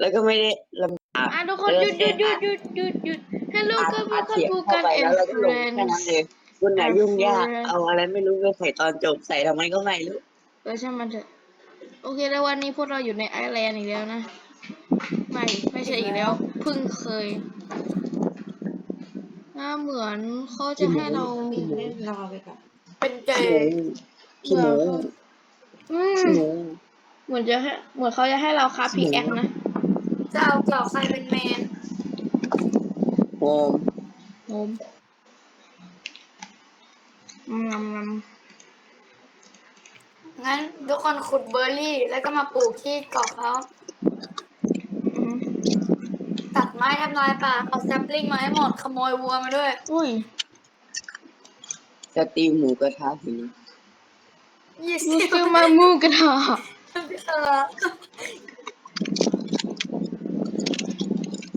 แล้วก็ไม่ได้ลำบาก อะทุกคนหยุดหยุดหยุดหยุดหยุดหยุด Hello อัดก็มีอัดคนเสียงดูเข้ากันไป and แล้วเราก็ลงแค่นั้น friends เองคุณไหนยุ่งยาก friends เอาอะไรไม่รู้ไปใส่ตอนจบใส่ทำไมก็ไม่รู้ เออช่างมันเถอะโอเคแล้ววันนี้พวกเราอยู่ในไอร์แลนด์อีกแล้วนะ ไม่ไม่ใช่อีกแล้วเพิ่งเคยน่าเหมือนเขาจะให้เราเล่นรอไปก่อนเป็นเกขี้หมูย์ขี้หมูอืมขี้หมู เหมือนจะให้เหมือนเขาจะให้เราคราฟพิกแอคนะจะเอาเกล่าวใครเป็นแมนโฮมโอมงำงงั้นทุกคนขุดเบอร์รี่ แล้วก็มาปลูกที่เกาะเขาำอืมตัดไม้ทำลายป่าเอาแซปลิงมาให้หมดขโมยวัวมาด้วย อุ้ยสตรีมหมูกระทะหินยี่มูสิบฟิลมามูกระทะ พิศรา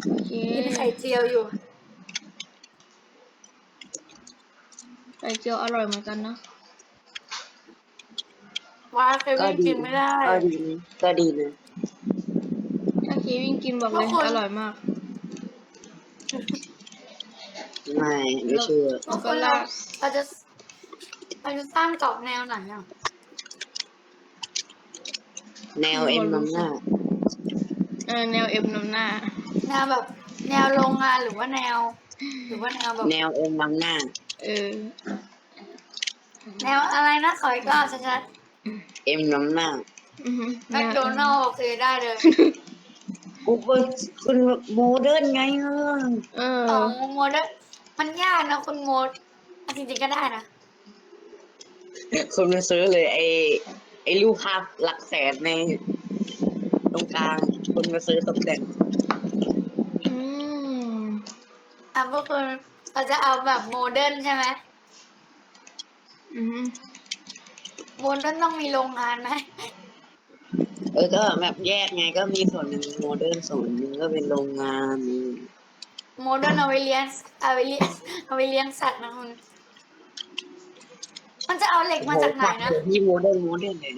โอเคกินไข่เจียวอยู่ ไข่เจียวอร่อยเหมือนกันนะว่าเคยก็วิ่งดีกินไม่ได้ก็ดีนะก็ดีนะถ้าเควิ่งกินบอกเลยทุกคนอร่อยมาก ไม่ไม่เชื่อแล้วก็เราลาบเราจะเราจะสร้างเกาะแนวไหนอะ แนวเอ็มน้ำหน้า เออแนวเอ็มนำหน้า แนวแบบ แนวโรงงานหรือว่าแนว หรือว่าแนวแบบ แนวเอ็มน้ำหน้า เออ แนวอะไรนะขออีกรอบชัดเอ็มน้ำหน้า อือหือๆแมคโดนัลล์โอเคได้เลยกูเป็นคุณโมเดิร์นไงเออเออ ของโมเดลมันยากนะคุณโมดอะจริงๆก็ได้นะ คุณมาซื้อเลยไอ้ ไอ้ลูกค้าหลักแสนใน ตรงกลางคุณมาซื้อตกแต่งอืมอะพวกคุณเราจะเอาแบบโมเดิร์นใช่ไหมอือหือโมเดิร์นต้องมีโรงงานไหมเออก็แบบแยกไงก็มีส่วนหนึ่งโมเดิร์นส่วนหนึ่งก็เป็นโรงงาน โมเดิร์นเอาไว้เลี้ยงเอาไว้เลี้ยงเอาไว้เลี้ยงสัตว์นะคุณ มันจะเอาเหล็กมาจากไหนนะที่โมเดิร์นโมเดิร์นเลย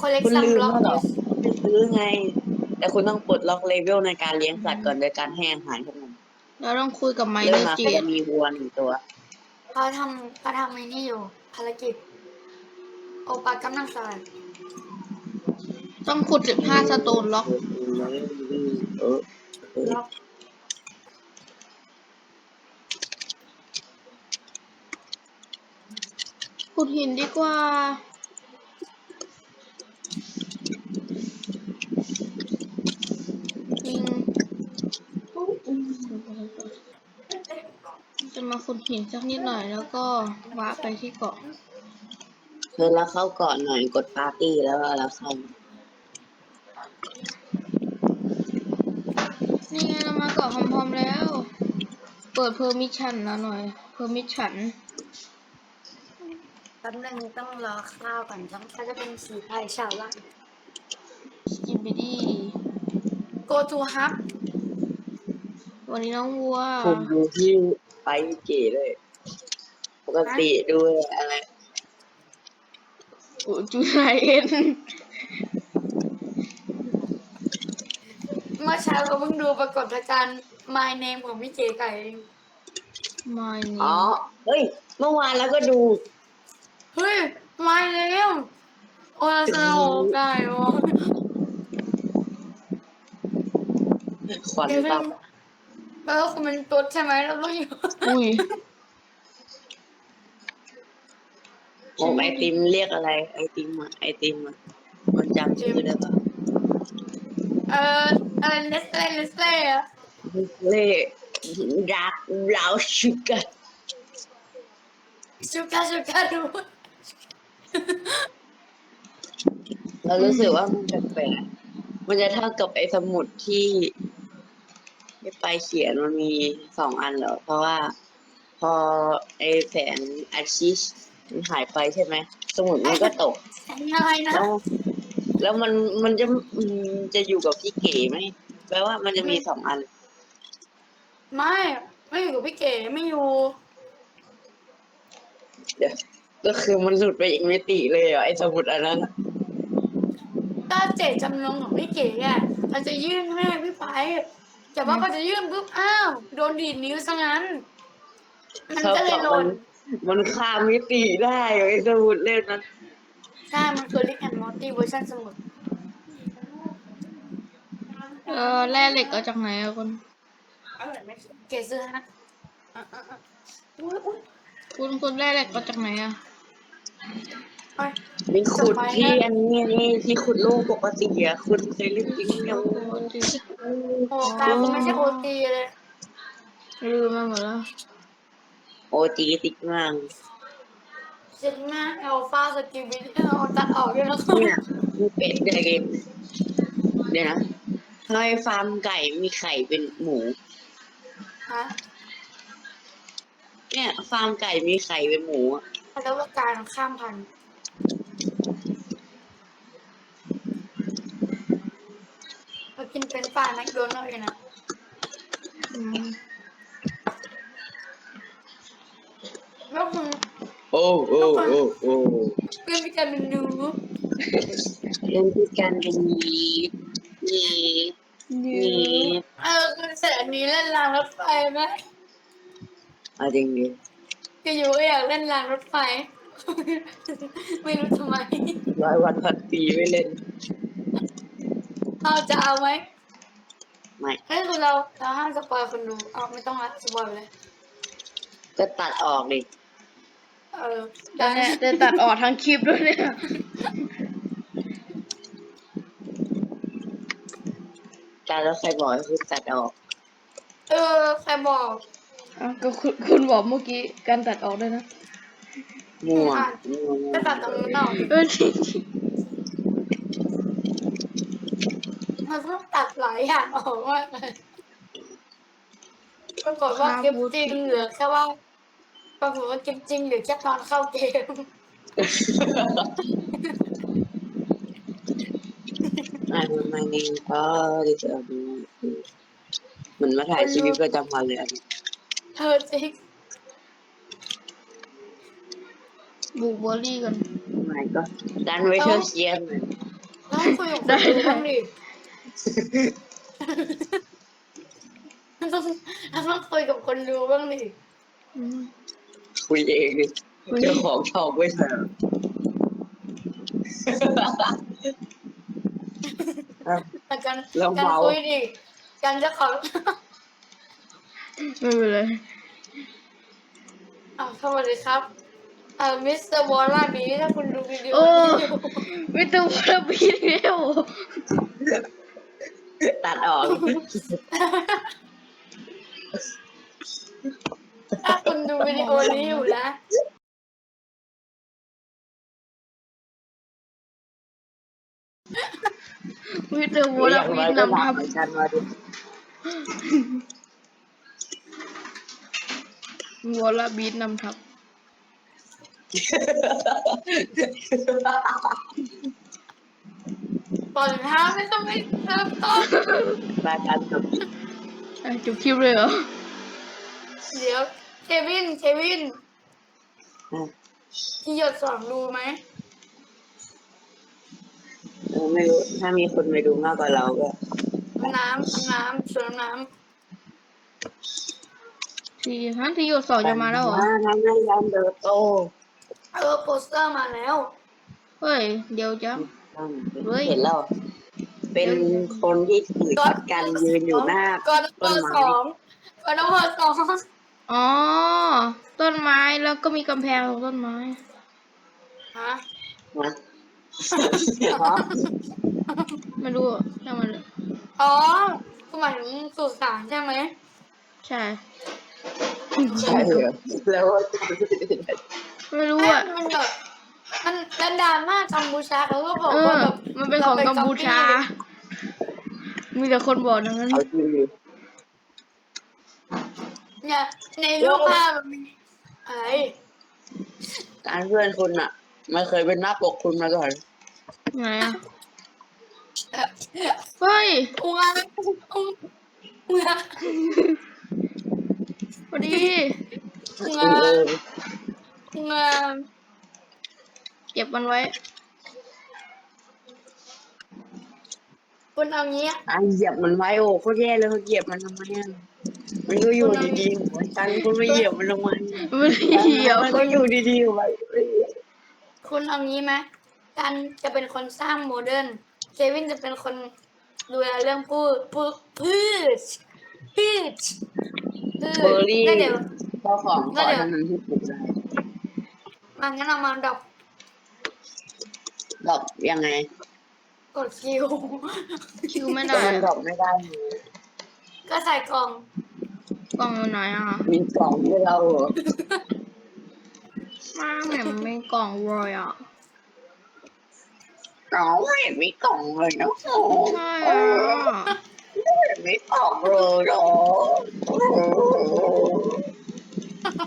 คนเล็กคุณซัมลืมบล็อกแล้วเหรอนิวส์คุณไปซื้อไง แต่คุณต้องปลดล็อกเลเวลในการเลี้ยงสัตว์ก่อนโดยการให้อาหารพวกมันเราต้องคุยกับไมเริ่เนอร์มมาจีก็จะมีวัวหนึ่งตัวเขาทำเขาทำไอ้นี่อยู่ ภารกิจ โอปากำลังสลัดต้องขุดสิบห้าสโตนล็อกเออเออล็อก ขุดหินดีกว่า จริง จะมาขุดหินสักนิดหน่อยแล้วก็ว้าไปที่เกาะเธอแล้วเข้าก่อนหน่อยกดปาร์ตี้แล้วเราเข้านี่ไงเรามาเกาะพร้อมๆแล้ว เปิดเพอร์มิชันนะหน่อย เพอร์มิชันแป๊บนึงต้องรอข้าวก่อนต้องเขาจะเป็นสีไทยชาวละสกินบิดี้ go to hub วันนี้น้องวัว ผมดูที่ไปเก๋เลย ปกติดูอะไรอุจูไนเอ็นเมื่อเช้าเราเพิ่งดูปรากฏการณ์ my name ของพี่เก๋ไก่เองไม่นี่อ๋อ เฮ้ย เมื่อวานแล้วก็ดู เฮ้ย my name โอ้ยสนุกได้วะขวัญเดี๋ยวตับเออคุณเป็นตุ๊ดใช่ไหมเราต้องอยู่อุ้ยผมไอติมเรียกอะไร ไอติมอะไอติมอะมันจำชื่อได้ปะเอออะไรเลสเล่เลสเล่อะเล่ดักเราชูกันชูการ์ชูการ์ดู เรารู้สึกว่ามันแปลกๆมันจะเท่ากับไอสมุดที่ที่ไปเขียนมันมีสองอันเหรอ เพราะว่า พอไอแสงอาทิตย์มันหายไปใช่ไหม สมุดมันก็ตก แสงอะไรนะแล้วแล้วมันมันจะอืมจะอยู่กับพี่เก๋ไหมแปลว่ามันจะมีสองอัน ไม่ ไม่อยู่กับพี่เก๋ไม่อยู่ เดี๋ยว ก็คือมันหลุดไปอีกมิติเลยเหรอไอ้สมุดอันนั้นอะก็ถ้าเจตจำนงของพี่เก๋อะเขาจะยื่นให้พี่ไปแต่ว่าเขาจะยื่นปุ๊บอ้าวโดนดีดนิ้วซะงั้น มันก็เลยหล่นมันข้ามมิติได้ไอ้สมุดเล่มนั้นใช่มันคือลิกแอนมอร์ตี้เวอร์ชันสมุดเออแร่เหล็กเอาจากไหนอะคุณอร่อยไหมเก๋ซื้อนะอะอะอะอุ้ยอุ้ยคุณคุณแร่เหล็กเอาจากไหนอะ ไปมีขุดที่อันนี้นี่ที่ขุดโลกปกติอะคุณเคยเล่นจริงยังโอ้กายคงไม่ใช่โอตีเลยลืมมาหมดแล้วโอจีติกมังเจ็บมากอัลฟาสกิบิทเอาตัดออกด้วยนะเนี่ยมีเป็ดในเกมเดี๋ยวนะทำไมฟาร์มไก่มีไข่เป็นหมูฮะเนี่ยฟาร์มไก่มีไข่เป็นหมูอะ เขาเรียกว่าการข้ามพันธุ์มากินเป็นฝ่ายแมคโดนัลด์เลยนะอืมแล้วคุณโอ้โอ้โอ้โอ้เพื่อนพิการเป็นหนูเล่นที่กันเป็นยีดยีดยีดเออคุณเสร็จอันนี้เล่นรางรถไฟไหมเอาจริงดิก็ อยู่ก็อยากเล่นรางรถไฟ ไม่รู้ทำไมร้อยวันพันปีไม่เล่น เอาจะเอาไหมไม่ เฮ้ยคุณเราเราห้ามสปอยคนดูเอาไม่ต้องละสปอยไปเลยก็ตัดออกดิเออแต่เนี่ยจะตัดออกทั้งคลิปด้วยเนี่ย การแล้วใครบอกให้คุณตัดออก เออใครบอก อะก็คุณคุณบอกเมื่อกี้การตัดออกด้วยนะ มั่วอะมั่วไปตัดตรงนู้นออกเออจริงมันต้องตัดหลายอย่างออกมากเลยปรากฏว่าคลิปจริงเหลือแค่ว่าปรากฏว่าคลิปจริงเหลือแค่ตอนเข้าเกมอ่านมาเองก็ดีจะดูเหมือนมาถ่ายชีวิตประจำวันเลยอันนี้ เธอจริงบุกเบอร์รี่กัน ไม่ก็ดันไว้เธอเชียร์หน่อยแล้วคุยกับคนดูบ้างดิต้องต้องคุยกับคนดูบ้างดิอืมคุยเองดิคุย เจ้าของชอบไม่เถอะแต่กันแล้วกันเมาคุยดิกันจะขอ ไม่เป็นไรอ่าสวัสดีครับอ่ามิสเตอร์วอลล่าบีถ้าคุณดูวิดีโอโอ้ นี้อยู่ไม่ต้องพูดปีเดียวตัดออก ถ้าคุณดูวิดีโอนี้อยู่นะวิเตอร์วอลอย่างปีน้อยก็นำหลัทับบเหมือนกันมาดิ วอลบีนำทับ ตอนท้าไม่ต้องไม่เริ่มต้นมากันกับอะจบคลิปเลยเหรอ เดี๋ยวเควินเควินอะที่หยดสองดูไหมเออไม่รู้ ถ้ามีคนไปดูมากกว่าเราก็ น้ำน้ำสวนน้ ทีฮะที่หยดสองจะมาแล้วเหรอทำให้ยันเดอโตำเออโปสเตอร์มาแล้ว เฮ้ย เดี๋ยวจ้ะเฮ้ยเห็นแล้ว เป็นคนที่ถือช็อตกันยืนอยู่หน้าก่อนต้เปินดไม้สองก่อนเปิดสองอ๋อ ต้นไม้แล้วก็มีกำแพงของต้นไม้ฮะนะไม่รู้อะช่างมันเลยอ๋อคือหมายถึงสุสานใช่ไหมใช่ ใช่เหรอแล้วไม่รู้ไม่อะ มันแบบมันเป็นดราม่ากัมพูชาเขาก็บอกเอว่าอแบบมันเป็นของกัมพูชา มีแต่คนบอกอย่างนั้น เอาจริงดิเนี่ยในรูปภาพมันมีอะไรการเพื่อนคุณอะไม่เคยเป็นหน้าปกคุณมาก่อนไหนอะเฮ้ย อุ้งอุ้งอุ้งพ อดีคุณเอออุ้งเก็บมันไว้คุณเอางี้อะเหยียบมันไว้โอ้โคตรแย่เลยเหยียบมันทำไมอะมันก็อยู่ดีๆเหมือนกันคุณไม่เหยียบมันทำไมไม่ได้เหี่ยวมันก็อยู่ดีๆไว้คุณเอางี้ไหมกันจะเป็นคนสร้างโมเดิร์นเควินจะเป็นคนดูแลเรื่องพืชพืชพืช พืชพืชเบอร์รี่แล้วเดี๋ยว เจ้าของขอทำนั้นที่ปลูกได้มันงั้นเอามาดอกดอกยังไงกดคิว คิวไม่ก็ได้มันดอกไม่ได้ก็ใส่กล่องกล่องอยู่ไหนอะมีกล่องให้เราเหรอมาแหม่มไม่กล่องเลยอะอ๋อไม่เห็นมีกล่องเลยนะโอ้ใช่อะ ไม่เห็นมีกล่องเลยเหรอโอ้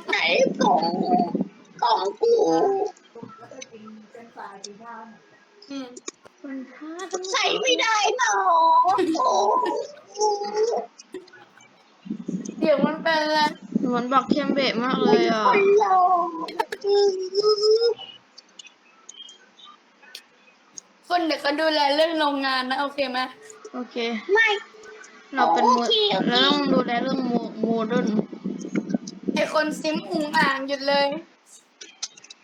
ไหนกล่องกล่องกูอืมมันพลาดใส่ไม่ได้หรอโอ้เดี๋ยวมันเป็นอะไรเหมือนบักเคมเบะมากเลยอะไม่ยอมคนเดี๋ยวเขาดูแลเรื่องโรงงานนะ โอเคไหมโอเค ไม่ เราเป็นโมโอเคโอเค เราต้องดูแลเรื่องโมโมเดิร์นไอคนซิมอุงอ่างหยุดเลย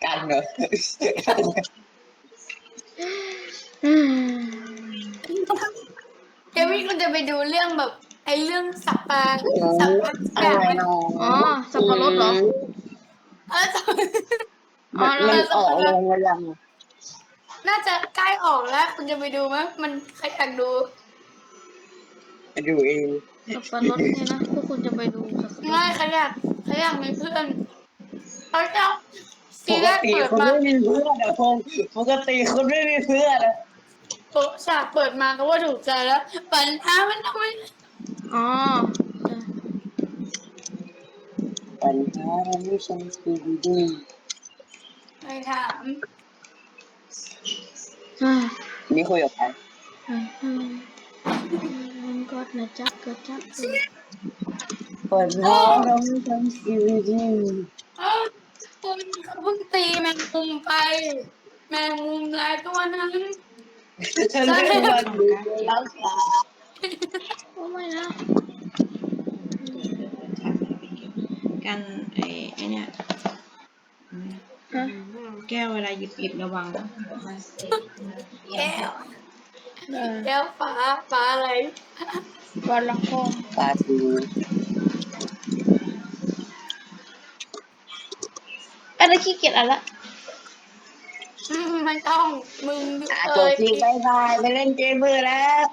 กันเหรออืมเควินคุณจะไปดูเรื่องแบบ ไอเรื่องสับปลาสับปลาอะแบบไรมันเนาะอ๋อสับปะรดเหรอ เออสับอ๋อมันแล้วมันออกลงมายังน่าจะใกล้ออกแล้ว คุณจะไปดูไหมมันใครอยากดูไป ดูเองสับปะรดเนี่ยนะพวกคุณจะไปดูสับปะรดง่ายใครอยากใครอยากมีเพื่อนเขาจะปซีกแรกติเปิดคนมาไม่มีเพื่อนอะพงปกติคนไม่มีเพื่อนอะโปะฉากเปิดมาก็ว่าถูกใจแล้ว ปัญหามันทำไมอ๋อปัญหาไม่ใช่คือดีไม่ถามเฮ้ยนี่คุยกับใครเฮ้ยเฮ้ย มันก็นะจ๊ะก็จ๊ะเออปัญหาเราไม่ใช่คือดีเอ้าคุณเพิ่งตีแมงมุมไป แมงมุมลายตัวนั้นฉันไม่ควรดูแล้วค่ะโอ้ไม่นะกันไอ้ไอ้เนี่ยแก้วเวลาหยิบหยิบระวังนะแก้ว แก้วฟ้าฟ้าอะไรวันละครตาทูอันนี้ขี้เกียจอ่านละอืมไม่ต้อง มึงอะเคจบยจริงบายบายไปเล่นเกมเพื่อแล้ว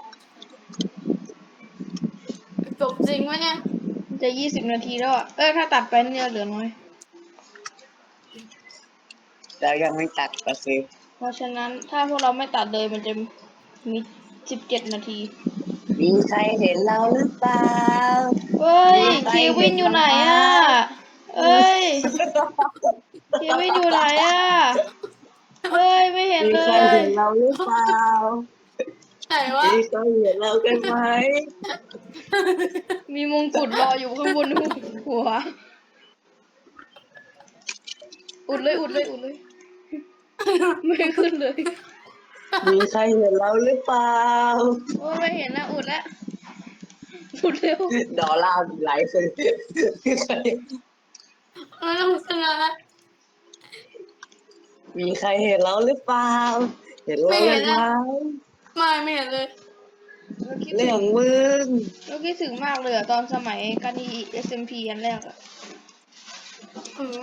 จบจริงไหมเนี่ย จะยี่สิบนาทีแล้วอะ เออถ้าตัดไปเนี่ยเหลือน้อยแต่ยังไม่ตัดก็คือเพราะฉะนั้นถ้าพวกเราไม่ตัดเลยมันจะ มีสิบเจ็ดนาที มีใครเห็นเราหรือเปล่าเอ้ยไปเควินอยู่ไหนอะเอ้ยเควินอยู่ไหนอะเอ้ยไม่เห็นมีเลใครย เห็นเราหรือเปล่า ไหนวะมีใครเห็นเรากันไหมมีมงกุฎรออยู่ข้างบนหัว อุดเลยอุดเลยอุดเลย ไม่ขึ้นเลย มีใครเห็นเราหรือเปล่า โอ้ยไม่เห็นนะอุดแล้วอุดเร็วดอลลาร์ไหลคือมีใครไม่ต้องชนะมีใครเห็นเราหรือเปล่า เห็นเราไม่เห็กันนไหมนะไม่ไม่เห็นเลยเราคิดเรื่ถึองงมึงเราคิดถึงมากเลยอะตอนสมัยการที่ SMP อันแรกอะอืม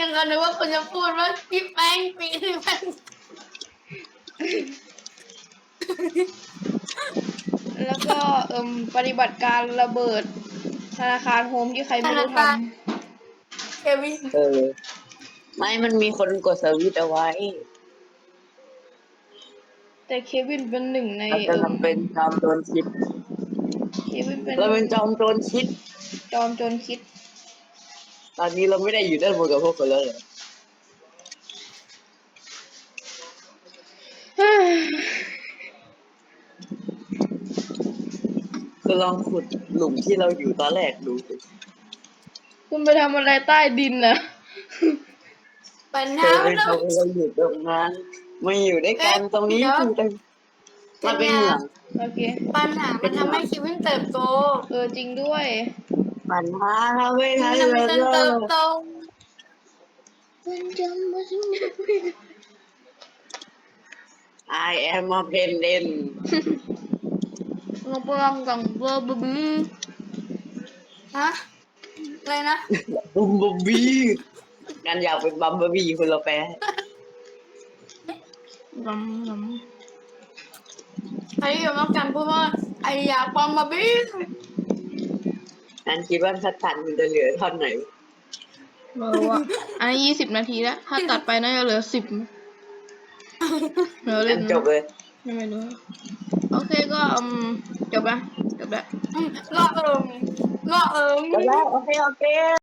ยังก็นึกว่าคุณจะพูดว่าพี่แป้งปีนี่แป้ง แล้วก็เอิมปฏิบัติการระเบิดธนาคารโฮมที่ใครไม่รู้ทเควินเออ ไม่มันมีคนกดสวิตช์เอาไว้ำแต่เควินเป็นหนึ่งในเราเอิจะมเป็นจอมโจรคิด เควินเป็นเราเป็นจอมโจรคิด จอมโจรคิด ตอนนี้เราไม่ได้อยู่ด้านบนกับพวกคนแล้วเหรอคือ ลองขุดหลุมที่เราอยู่ตอนแรกดูสิคุณไปทำอะไรใต้ดินนะปัญเคหายเป็มันนต้องเราเราอยู่ตรงนั้นไม่อยู่ด้วยกันตรงนี้เดี๋ยวคือกันมันเป็นเหมืองโอเค ปัญหามันทำให้เควินเติบโต เออจริงด้วยปัญหาไม่มัทันนทำให้เลฉันเติบยโตมันจำว่าฉันไม่ได้ I am a pendant เราพลังกังเบอร์บบีฮะอะไรนะบุมบบี้งั้นอยากเป็นบัมเบอร์บี้คุณเราแปลรำรใครที่ยอมรับการพูดว่าไอ้ยาปอมบาบี้งั้นคิดว่าถ้าตัดมันจะเหลือท่อนไหนำเออว่ะอันนี้ยี่สิบนาทีแล้ว ถ้าตัดไปน่าจะเหลือสิบเหลือเล่งั้นนจบเลยไม่รู้โอเคก็อืม จบละจบละอืมรอเอิมรอเอิมจบแล้วโอเคโอเค